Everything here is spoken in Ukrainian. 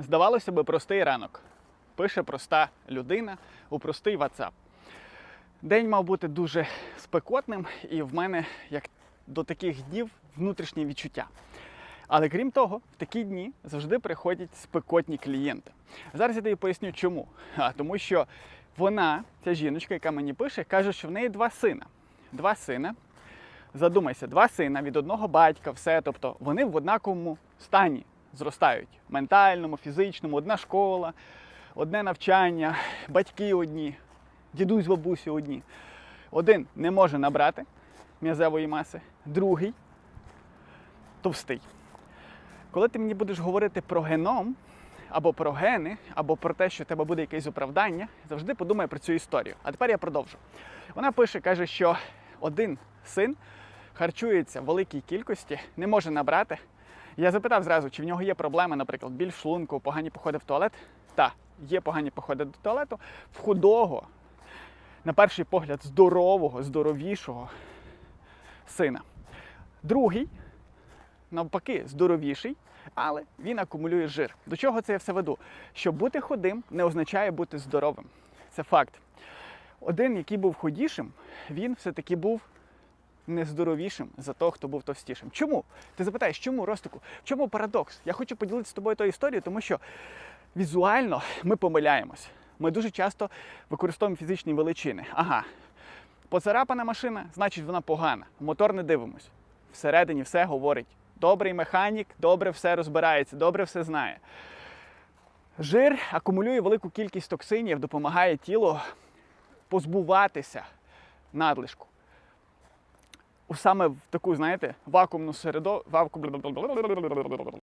Здавалося би, простий ранок. Пише проста людина у простий WhatsApp. День мав бути дуже спекотним, і в мене, як до таких днів, внутрішнє відчуття. Але крім того, в такі дні завжди приходять спекотні клієнти. Зараз я тобі поясню, чому. А тому що вона, ця жіночка, яка мені пише, каже, що в неї два сина. Два сина. Задумайся, два сина від одного батька, все. Тобто вони в однаковому стані зростають: ментальному, фізичному, одна школа, одне навчання, батьки одні, дідусь, бабусі одні. Один не може набрати м'язевої маси, другий товстий. Коли ти мені будеш говорити про геном, або про гени, або про те, що в тебе буде якесь оправдання, завжди подумай про цю історію. А тепер я продовжу. Вона пише, каже, що один син харчується в великій кількості, не може набрати. Я запитав зразу, чи в нього є проблеми, наприклад, біль в шлунку, погані походи в туалет. Так, є погані походи до туалету. В худого, на перший погляд, здорового, здоровішого сина. Другий, навпаки, здоровіший, але він акумулює жир. До чого це я все веду? Що бути худим не означає бути здоровим. Це факт. Один, який був худішим, він все-таки був нездоровішим за того, хто був товстішим. Чому? Ти запитаєш, чому Ростику? В чому парадокс? Я хочу поділитися з тобою тою історією, тому що візуально ми помиляємось. Ми дуже часто використовуємо фізичні величини. Ага, поцарапана машина, значить вона погана. Мотор не дивимось. Всередині все говорить. Добрий механік, добре все розбирається, добре все знає. Жир акумулює велику кількість токсинів, допомагає тілу позбуватися надлишку. Саме в таку, знаєте, вакуумну середу, вакуум...